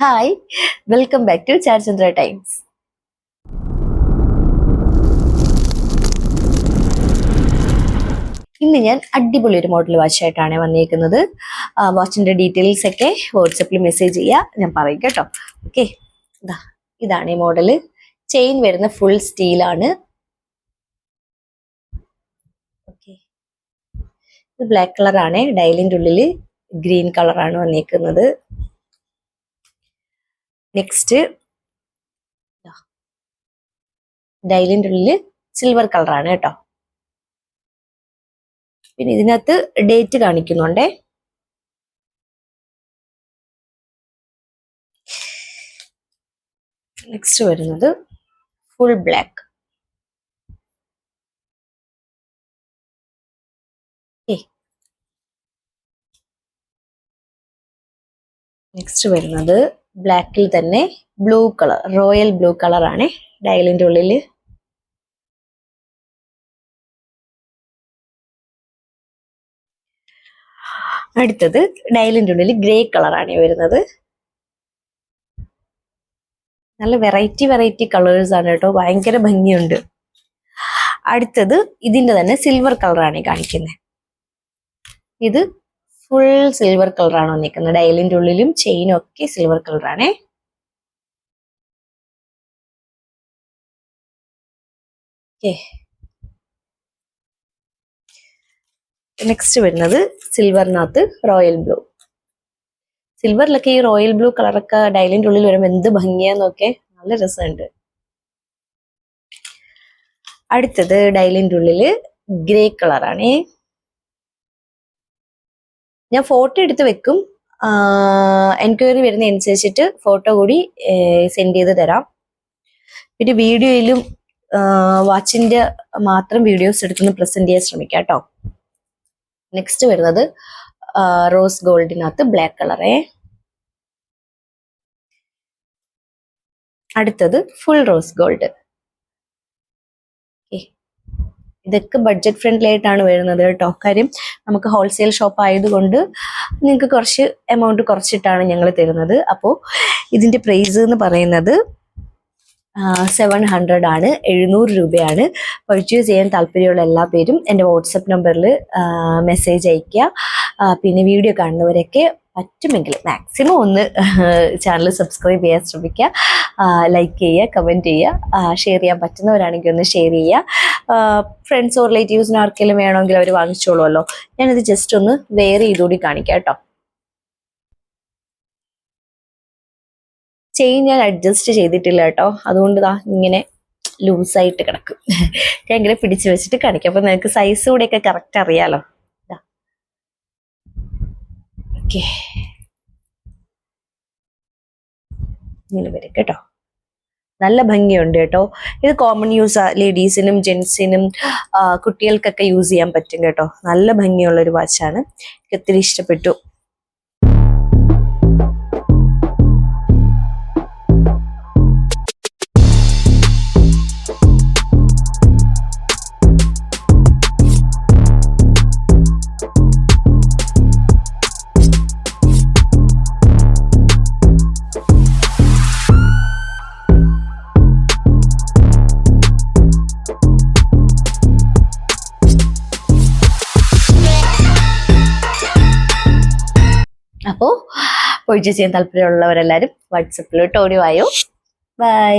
Hi welcome back to ചാർചന്ദ്ര times ഇന്ന് ഞാൻ അടിപൊളി ഒരു മോഡൽ വാച്ചായിട്ടാണ് വന്നിരിക്കുന്നത്. വാച്ചിന്റെ ഡീറ്റെയിൽസ് ഒക്കെ വാട്സപ്പിൽ മെസ്സേജ് ചെയ്യുക ഞാൻ പറയും കേട്ടോ. ഓക്കെ ഇതാ ഇതാണ് ഈ മോഡൽ ചെയിൻ വരുന്ന ഫുൾ സ്റ്റീലാണ് ഓക്കെ ഇത് ബ്ലാക്ക് കളറാണ് ഡയലിന്റെ ഉള്ളിൽ ഗ്രീൻ കളറാണ് വന്നിരിക്കുന്നത്. നെക്സ്റ്റ് ഡൈലിന്റെ ഉള്ളിൽ സിൽവർ കളറാണ് കേട്ടോ. പിന്നെ ഇതിനകത്ത് ഡേറ്റ് കാണിക്കുന്നുണ്ടേ. നെക്സ്റ്റ് വരുന്നത് ഫുൾ ബ്ലാക്ക് നെക്സ്റ്റ് വരുന്നത് ബ്ലാക്കിൽ തന്നെ ബ്ലൂ കളർ റോയൽ ബ്ലൂ കളറാണ് ഡയലിന്റെ ഉള്ളിൽ അടുത്തത് ഡയലിന്റെ ഉള്ളിൽ ഗ്രേ കളറാണ് വരുന്നത്. നല്ല വെറൈറ്റി വെറൈറ്റി കളേഴ്സ് ആണ് കേട്ടോ ഭയങ്കര ഭംഗിയുണ്ട്. അടുത്തത് ഇതിന്റെ തന്നെ സിൽവർ കളറാണ് കാണിക്കുന്നത് ഇത് ഫുൾ സിൽവർ കളറാണ് വന്നിരിക്കുന്നത് ഡയലിന്റെ ഉള്ളിലും ചെയിനും ഒക്കെ സിൽവർ കളറാണേ ഓക്കെ നെക്സ്റ്റ് വരുന്നത് സിൽവറിനകത്ത് റോയൽ ബ്ലൂ സിൽവറിലൊക്കെ ഈ റോയൽ ബ്ലൂ കളറൊക്കെ ഡയലിന്റെ ഉള്ളിൽ വരുമ്പോൾ എന്ത് ഭംഗിയാന്നൊക്കെ നല്ല രസമുണ്ട്. അടുത്തത് ഡയലിന്റെ ഉള്ളിൽ ഗ്രേ കളറാണേ ഞാൻ ഫോട്ടോ എടുത്ത് വെക്കും. എൻക്വയറി വരുന്ന അനുസരിച്ചിട്ട് ഫോട്ടോ കൂടി സെൻഡ് ചെയ്ത് തരാം. പിന്നെ വീഡിയോയിലും വാച്ചിന്റെ മാത്രം വീഡിയോസ് എടുക്കുന്ന പ്രസന്റ് ചെയ്യാൻ ശ്രമിക്കാം കേട്ടോ നെക്സ്റ്റ് വരുന്നത് റോസ് ഗോൾഡിനകത്ത് ബ്ലാക്ക് കളറേ അടുത്തത് ഫുൾ റോസ് ഗോൾഡ് ഇതൊക്കെ ബഡ്ജറ്റ് ഫ്രണ്ട്ലി ആയിട്ടാണ് വരുന്നത് കേട്ടോ. കാര്യം നമുക്ക് ഹോൾസെയിൽ ഷോപ്പ് ആയതുകൊണ്ട് നിങ്ങൾക്ക് കുറച്ച് എമൗണ്ട് കുറച്ചിട്ടാണ് ഞങ്ങൾ തരുന്നത്. അപ്പോൾ ഇതിന്റെ പ്രൈസ് എന്ന് പറയുന്നത് സെവൻ ഹൺഡ്രഡ് ആണ്. എഴുന്നൂറ് രൂപയാണ്. പർച്ചേസ് ചെയ്യാൻ താല്പര്യമുള്ള എല്ലാ പേരും എന്റെ വാട്സപ്പ് നമ്പറിൽ മെസ്സേജ് അയയ്ക്കുക. പിന്നെ വീഡിയോ കാണുന്നവരൊക്കെ പറ്റുമെങ്കിൽ മാക്സിമം ഒന്ന് ചാനൽ സബ്സ്ക്രൈബ് ചെയ്യാൻ ശ്രമിക്കുക. ലൈക്ക് ചെയ്യുക കമന്റ് ചെയ്യുക. ഷെയർ ചെയ്യാൻ പറ്റുന്നവരാണെങ്കിൽ ഒന്ന് ഷെയർ ചെയ്യുക. ഫ്രണ്ട്സോ റിലേറ്റീവ്സിനോ ആർക്കെങ്കിലും വേണമെങ്കിൽ അവർ വാങ്ങിച്ചോളുമല്ലോ ഞാനിത് ജസ്റ്റ് ഒന്ന് വെയർ ചെയ്തുകൂടി കാണിക്കാം കേട്ടോ. ചെയിൻ ഞാൻ അഡ്ജസ്റ്റ് ചെയ്തിട്ടില്ല കേട്ടോ. അതുകൊണ്ട് ദാ ഇങ്ങനെ ലൂസായിട്ട് കിടക്കും. ഞാൻ ഇങ്ങനെ പിടിച്ചു വെച്ചിട്ട് കാണിക്കാം. അപ്പൊ നിങ്ങൾക്ക് സൈസ് കൂടെയൊക്കെ കറക്റ്റ് അറിയാലോ. ഓക്കെ ഇങ്ങനെ വരും കേട്ടോ. നല്ല ഭംഗിയുണ്ട് കേട്ടോ. ഇത് കോമൺ യൂസ് ലേഡീസിനും ജെൻസിനും കുട്ടികൾക്കൊക്കെ യൂസ് ചെയ്യാൻ പറ്റും കേട്ടോ. നല്ല ഭംഗിയുള്ള ഒരു വാച്ചാണ് ഒത്തിരി ഇഷ്ടപ്പെട്ടു. അപ്പോൾ പർച്ചേസ് ചെയ്യാൻ താല്പര്യമുള്ളവരെല്ലാവരും വാട്സപ്പിലോട്ട് ഓടി വായോ ബൈ